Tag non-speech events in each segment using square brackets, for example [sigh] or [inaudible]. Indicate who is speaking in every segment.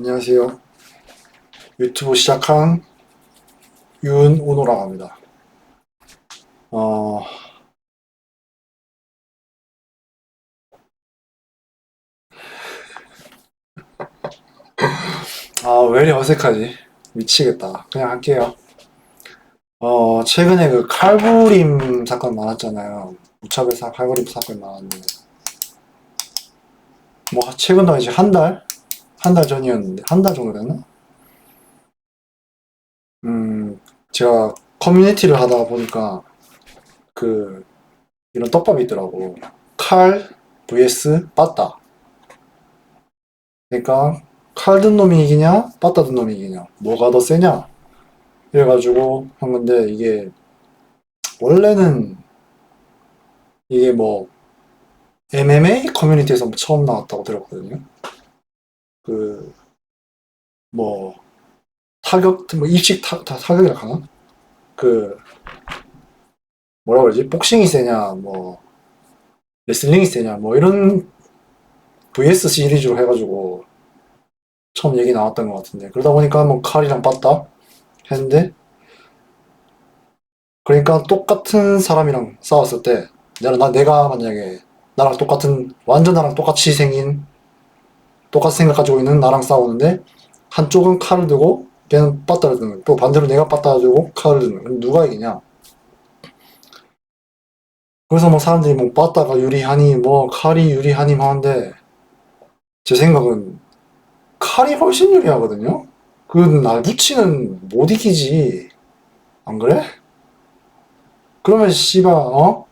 Speaker 1: 안녕하세요. 유튜브 시작한 윤은호라고 합니다. 어, 아, 왜 이리 어색하지? 미치겠다. 그냥 할게요. 어, 최근에 그 칼부림 사건 많았잖아요. 무차별 사 칼부림 사건 많았는데. 뭐, 최근 도 이제 한 달? 한 달 전이었는데, 한 달 정도 됐나? 음, 제가 커뮤니티를 하다 보니까, 그, 이런 떡밥이 있더라고. 칼 vs 빠따. 그러니까, 칼 든 놈이 이기냐, 빠따 든 놈이 이기냐, 뭐가 더 세냐? 이래가지고 한 건데, 이게, 원래는, 이게 뭐, MMA 커뮤니티에서 처음 나왔다고 들었거든요. 그, 뭐, 타격, 뭐, 입식 타, 타, 타격이라 하나? 그, 뭐라 그러지? 복싱이 세냐, 뭐, 레슬링이 세냐, 뭐, 이런 VS 시리즈로 해가지고, 처음 얘기 나왔던 것 같은데. 그러다 보니까 뭐, 칼이랑 빠따 했는데, 그러니까 똑같은 사람이랑 싸웠을 때, 내가, 나, 내가 만약에, 나랑 똑같은, 완전 나랑 똑같이 생긴, 똑같이 생각 가지고 있는 나랑 싸우는데, 한쪽은 칼을 들고, 걔는 빠따를 드는, 또 반대로 내가 빠따를 들고 칼을 드는, 누가 이기냐? 그래서 뭐 사람들이 뭐 빠따가 유리하니, 뭐 칼이 유리하니 뭐 하는데, 제 생각은 칼이 훨씬 유리하거든요? 그 날 붙이는 못 이기지. 안 그래? 그러면 씨발, 어?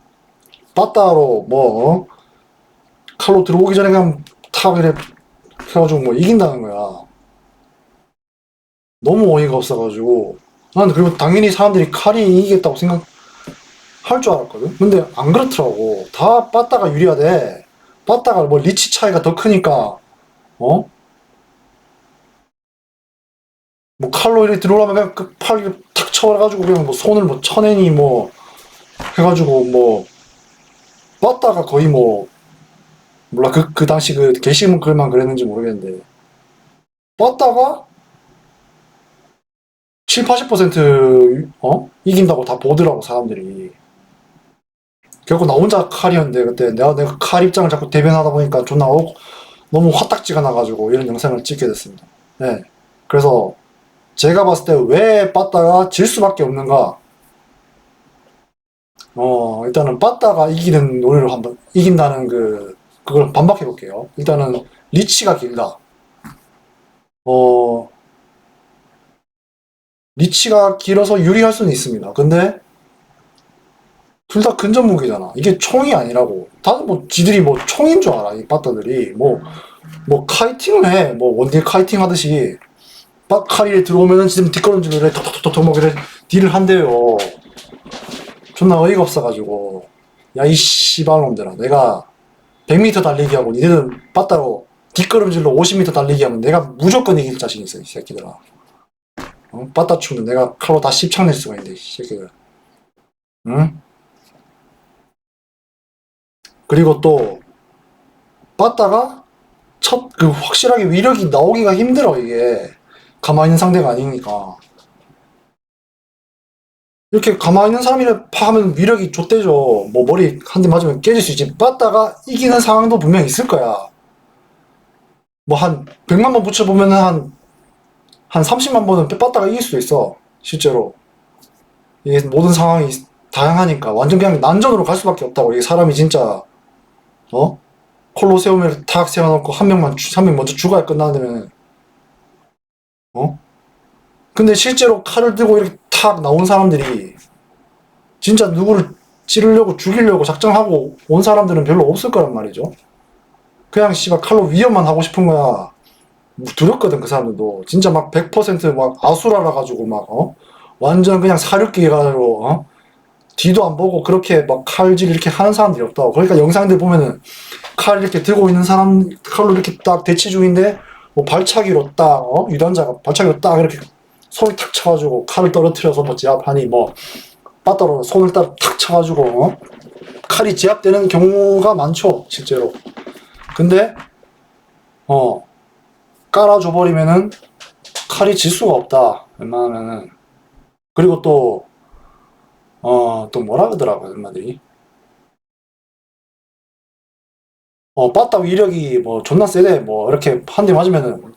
Speaker 1: 빠따로 뭐, 어? 칼로 들어오기 전에 그냥 탁 이래 해가지고 뭐 이긴다는 거야. 너무 어이가 없어가지고. 난 그리고 당연히 사람들이 칼이 이기겠다고 생각할 줄 알았거든? 근데 안 그렇더라고. 다 빠따가 유리하대. 빠따가 뭐 리치 차이가 더 크니까, 어? 뭐 칼로 이렇게 들어오려면 그냥 그팔 이렇게 탁 쳐가지고 그냥 뭐 손을 뭐 쳐내니 뭐 해가지고 뭐 빠따가 거의 뭐 몰라 그, 그 당시 그 게시문 글만 그랬는지 모르겠는데 빠따가 7, 80% 어? 이긴다고 다 보더라고 사람들이 결국 나 혼자 칼이었는데 그때 내가 내가 칼 입장을 자꾸 대변하다 보니까 존나 어, 너무 화딱지가 나가지고 이런 영상을 찍게 됐습니다. 네. 그래서 제가 봤을 때 왜 빠따가 질 수밖에 없는가? 어, 일단은 빠따가 이기는 노래를 한번 이긴다는 그 그걸 반박해 볼게요. 일단은 리치가 길다. 어, 리치가 길어서 유리할 수는 있습니다. 근데 둘 다 근접 무기잖아. 이게 총이 아니라고. 다들 뭐 지들이 뭐 총인 줄 알아. 이 빠따들이 뭐 뭐 카이팅을 해. 뭐 원딜 카이팅 하듯이 빡 칼이 들어오면은 지금 뒷걸음질을 해. 톡톡톡톡 막 그래 딜을 한대요. 존나 어이가 없어가지고 야 이 씨발놈들아 내가 100m 달리기 하고 니네는 빠따로 뒷걸음질로 50m 달리기 하면 내가 무조건 이길 자신 있어 이 새끼들아 어? 빠따 추면 내가 칼로 다 씹창낼 수가 있는데 이 새끼들 응? 그리고 또 빠따가 첫 그 확실하게 위력이 나오기가 힘들어 이게 가만히 있는 상대가 아니니까 이렇게 가만히 있는 사람이라 파하면 위력이 좆대죠. 뭐 머리 한 대 맞으면 깨질 수 있지. 빠따가 이기는 상황도 분명 있을 거야. 뭐 한 100만 번 붙여보면 한, 한 30만 번은 빠따가 이길 수도 있어. 실제로. 이게 모든 상황이 다양하니까. 완전 그냥 난전으로 갈 수밖에 없다고. 이게 사람이 진짜, 어? 콜로세움에 탁 세워놓고 한 명만, 한 명 먼저 죽어야 끝나면, 어? 근데 실제로 칼을 들고 이렇게 탁 나온 사람들이 진짜 누구를 찌르려고 죽이려고 작정하고 온 사람들은 별로 없을 거란 말이죠. 그냥 씨발 칼로 위협만 하고 싶은 거야. 뭐 두렵거든 그 사람들도. 진짜 막 100%막 아수라라 가지고 막 어? 완전 그냥 사륙기가로 어? 뒤도 안 보고 그렇게 막 칼질 이렇게 하는 사람들이 없다고. 그러니까 영상들 보면은 칼 이렇게 들고 있는 사람 칼로 이렇게 딱 대치 중인데 뭐 발차기로 딱 어? 유단자가 발차기로 딱 이렇게 손을 탁 쳐가지고 칼을 떨어뜨려서 뭐 제압하니 뭐 빠따로 손을 딱 탁 쳐가지고 어? 칼이 제압되는 경우가 많죠 실제로 근데 어 깔아줘 버리면은 칼이 질 수가 없다. 웬만하면은 그리고 또 어, 또 뭐라 그러더라고요, 엄마들이. 어, 빠따 위력이 뭐 존나 세대, 뭐, 이렇게 한 대 맞으면은,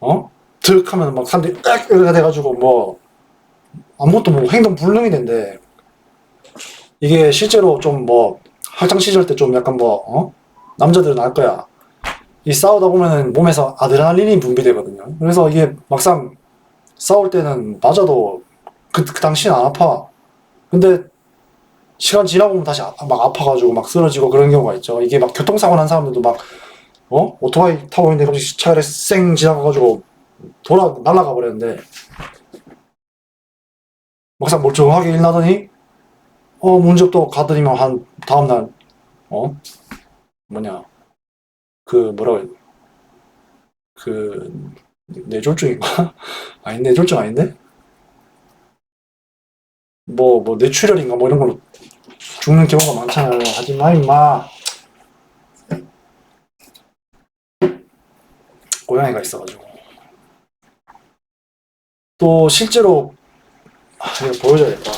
Speaker 1: 어? 득 하면 막 사람들이 딱! 이렇게 돼가지고 뭐, 아무것도 뭐 행동 불능이 된대. 이게 실제로 좀 뭐, 학창 시절 때 좀 약간 뭐, 어? 남자들은 알 거야. 이 싸우다 보면은 몸에서 아드레날린이 분비되거든요. 그래서 이게 막상 싸울 때는 맞아도 그, 그 당시엔 안 아파. 근데 시간 지나고 보면 다시 아, 막 아파가지고 막 쓰러지고 그런 경우가 있죠. 이게 막 교통사고 난 사람들도 막, 어? 오토바이 타고 있는데 갑자기 차를 쌩 지나가가지고 돌아, 날아가 버렸는데, 막상 멀쩡하게 일 나더니, 어, 또 가더니만 한 다음날, 어? 뭐냐. 그, 뭐라고 해야 돼? 그, 뇌졸중인가? [laughs] 아니, 뇌졸중 아닌데? 뭐, 뭐, 뇌출혈인가 뭐 이런 걸로 죽는 경우가 많잖아요. 하지마, 임마. 고양이가 있어가지고. 또, 실제로, 아, 제가 보여줘야겠다.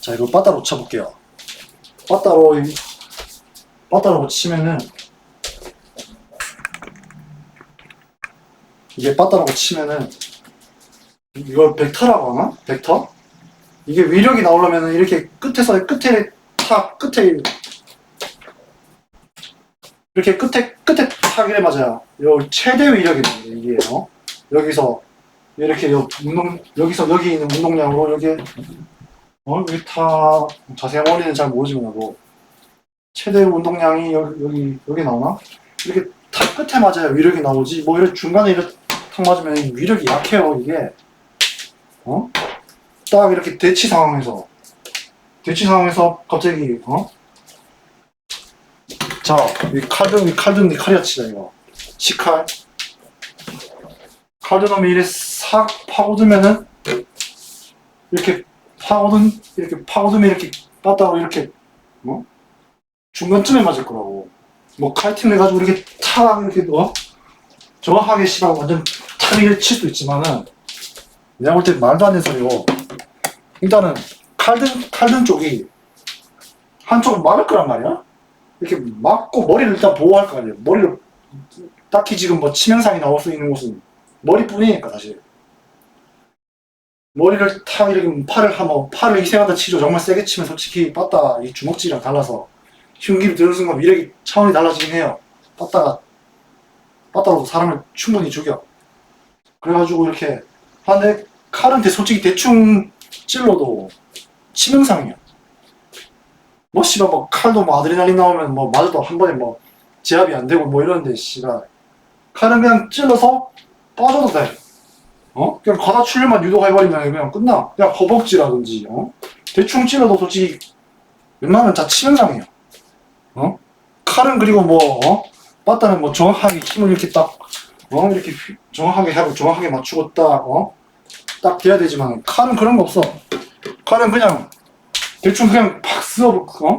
Speaker 1: 자, 이거 빠따로 쳐볼게요. 빠따로, 이- 빠따로 치면은, 이게 빠따로 치면은, 이걸 벡터라고 하나? 벡터? 이게 위력이 나오려면 이렇게 끝에서 끝에 탁 끝에 이렇게 끝에 끝에 탁이래 맞아요. 요 최대 위력이 나는데 이게 어? 여기서 이렇게 요 운동 여기서 여기 있는 운동량으로 여기 어 여기 탁 자세한 원리는 잘 모르지만 나도 최대 운동량이 여기 여기 여기 나오나? 이렇게 탁 끝에 맞아야 위력이 나오지 뭐 이렇게 중간에 이렇게 탁 맞으면 위력이 약해요 이게 어? 딱 이렇게 대치 상황에서 대치 상황에서 갑자기 어? 자, 이 칼든 이 칼든 이 칼이야 치다 이거 시칼. 칼든놈이 이래 싹 파고들면은 이렇게 파고든 이렇게 파고들면 이렇게 빠따로 이렇게 어? 중간쯤에 맞을 거라고. 뭐 칼팀 해가지고 이렇게 탁 이렇게 어? 정확하게 씨발 완전 탁칠 수도 있지만은 내가 볼 때 말도 안 되는 소리고. 일단은 칼든 칼든 쪽이 한쪽은 막을 거란 말이야 이렇게 막고 머리를 일단 보호할 거 아니에요. 머리를 딱히 지금 뭐 치명상이 나올 수 있는 곳은 머리뿐이니까 사실. 머리를 탁 이렇게 팔을 하면 팔을 희생하다 치죠. 정말 세게 치면 솔직히 빠따 이 주먹질이랑 달라서. 흉기를 드는 순간 위력이 차원이 달라지긴 해요. 빠따가 빠따로 사람을 충분히 죽여. 그래가지고 이렇게 하는데 칼은 대- 솔직히 대충 찔러도 치명상이야. 뭐 씨발 뭐 칼도 뭐 아드레날린 나오면 뭐 맞아도 한 번에 뭐 제압이 안 되고 뭐 이러는데 씨발 칼은 그냥 찔러서 빠져도 돼. 어? 그냥 과다 출혈만 유도해버리면 그냥 끝나. 그냥 허벅지라든지 어? 대충 찔러도 솔직히 웬만하면 다 치명상이야. 어? 칼은 그리고 뭐 어? 빠따는 뭐 정확하게 힘을 이렇게 딱 어? 이렇게 휘- 정확하게 하고 정확하게 맞추고 딱 어? 딱 돼야 되지만 칼은 그런 거 없어. 칼은 그냥 대충 그냥 팍 쓰어 어?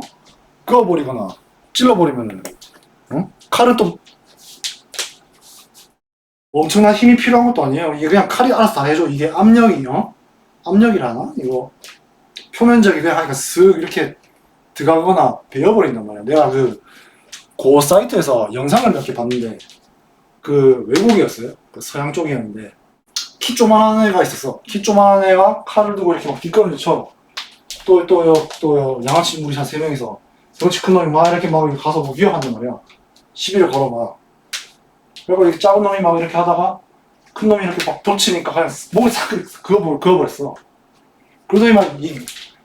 Speaker 1: 그어버리거나 찔러버리면은 어? 칼은 또 엄청난 힘이 필요한 것도 아니에요. 이게 그냥 칼이 알아서 다 해줘. 이게 압력이 어? 압력이라나 이거 표면적이 그냥 하니까 쓱 이렇게 들어가거나 베어버린단 말이야. 내가 그 고 사이트에서 영상을 몇 개 봤는데 그 외국이었어요. 그 서양 쪽이었는데 키 조만한 애가 있었어. 키 조만한 애가 칼을 두고 이렇게 막 뒷걸음질 쳐. 또, 또, 또, 양아치 무리 한 세 명이서 덩치 큰 놈이 막 이렇게 막 가서 뭐 위협한단 말이야. 시비를 걸어봐. 그리고 이렇게 작은 놈이 막 이렇게 하다가 큰 놈이 이렇게 막 덮치니까 그냥 목을 싹 그어버, 그어버렸어. 그러더니 막이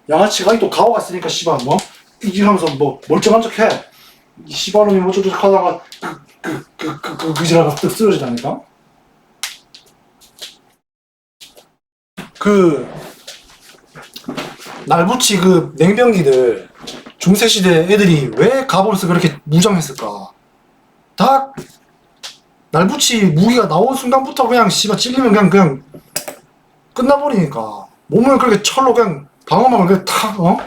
Speaker 1: 양아치가 또 가오가 있으니까 씨발 뭐? 이기하면서 뭐 멀쩡한 척 해. 이 씨발놈이 뭐 저저 하다가 그, 그, 그, 그, 그 지라가 뚝 쓰러지다니까? 그, 날붙이 그 냉병기들, 중세시대 애들이 왜 가버려서 그렇게 무장했을까? 다, 날붙이 무기가 나온 순간부터 그냥 씨발 찔리면 그냥, 그냥 끝나버리니까. 몸을 그렇게 철로 그냥 방어막을 그냥 탁, 어?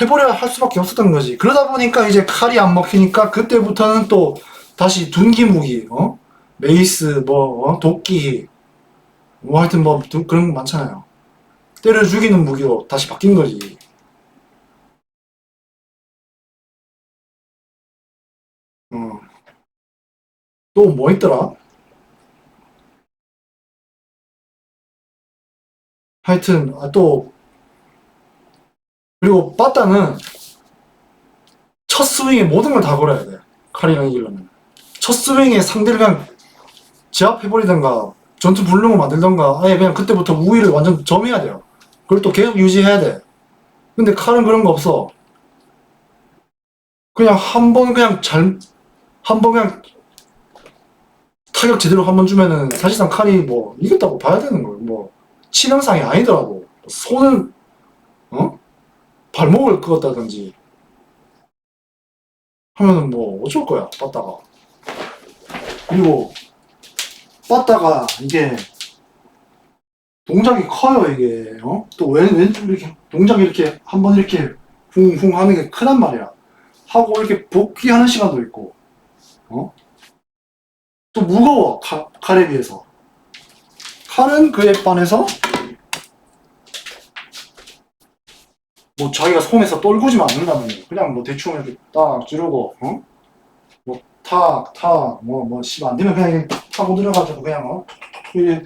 Speaker 1: 해보려 할 수밖에 없었던 거지. 그러다 보니까 이제 칼이 안 먹히니까 그때부터는 또 다시 둔기 무기, 어? 메이스, 뭐, 어? 도끼, 뭐 하여튼 뭐 두- 그런 거 많잖아요. 때려 죽이는 무기로 다시 바뀐 거지. 어. 또뭐 있더라? 하여튼, 아, 또, 그리고 빠따는 첫 스윙에 모든 걸 다 걸어야 돼. 칼이랑 이기려면. 첫 스윙에 상대를 그냥 제압해버리던가, 전투 불능을 만들던가, 아예 그냥 그때부터 우위를 완전 점해야 돼요. 그걸 또 계속 유지해야 돼. 근데 칼은 그런 거 없어. 그냥 한 번 그냥 잘, 한 번 그냥 타격 제대로 한 번 주면은 사실상 칼이 뭐 이겼다고 봐야 되는 거예요. 뭐 치명상이 아니더라도 손을 어 발목을 끄었다든지 하면은 뭐 어쩔 거야 빠따가 그리고 빠따가 이게 동작이 커요 이게 어? 또왼 왼쪽 이렇게 동작이 이렇게 한 번 이렇게 쿵쿵 하는 게 크단 말이야 하고 이렇게 복귀하는 시간도 있고 어? 또 무거워 칼, 칼에 비해서 칼은 그에 반해서 뭐 자기가 손에서 떨구지만 않는다면 그냥 뭐 대충 이렇게 딱 찌르고 어? 뭐탁탁뭐뭐 씨발 안 되면 그냥 타고 들어가지고 그냥 어? 이게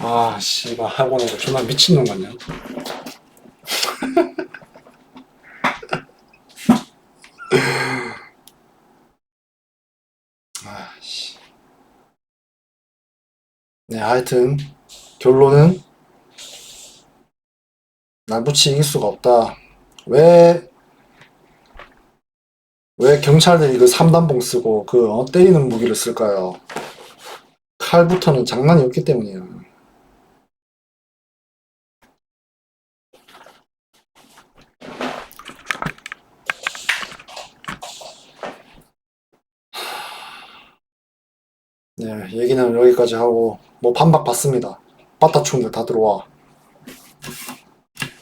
Speaker 1: 아 씨발 학원에 존나 미친놈 같냐 [laughs] 아 씨 네 하여튼 결론은 날붙이 이길 수가 없다. 왜, 왜 경찰들이 그 삼단봉 쓰고 그 어, 때리는 무기를 쓸까요? 칼부터는 장난이 없기 때문이에요. 네, 얘기는 여기까지 하고 뭐 반박 받습니다. 빠따 충들 다 들어와.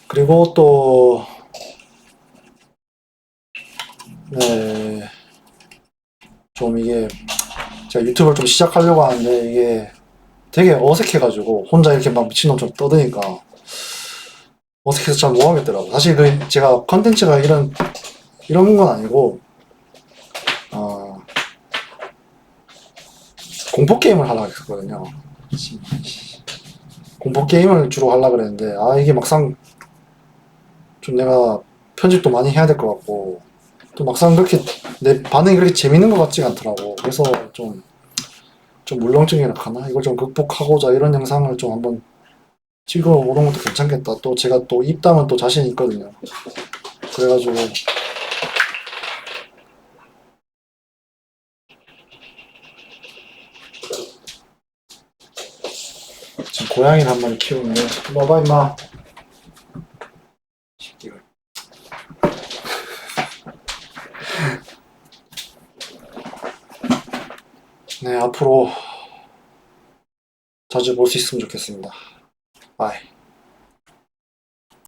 Speaker 1: 그리고 또, 네, 좀 이게, 제가 유튜브를 좀 시작하려고 하는데, 이게 되게 어색해가지고, 혼자 이렇게 막 미친놈처럼 떠드니까, 어색해서 잘 못하겠더라고. 사실 그, 제가 컨텐츠가 이런, 이런 건 아니고, 어, 공포 게임을 하려고 했거든요. 공포 게임을 주로 하려고 그랬는데, 아, 이게 막상 좀 내가 편집도 많이 해야 될 것 같고 또 막상 그렇게 내 반응이 그렇게 재밌는 것 같지가 않더라고. 그래서 좀 좀 물렁증이라 하나? 이걸 좀 극복하고자 이런 영상을 좀 한번 찍어 오는 것도 괜찮겠다. 또 제가 또 입담은 또 자신 있거든요. 그래가지고. 지금 고양이를 한 마리 키우는데. 봐봐 임마 새끼가 네, 앞으로 자주 볼 수 있으면 좋겠습니다.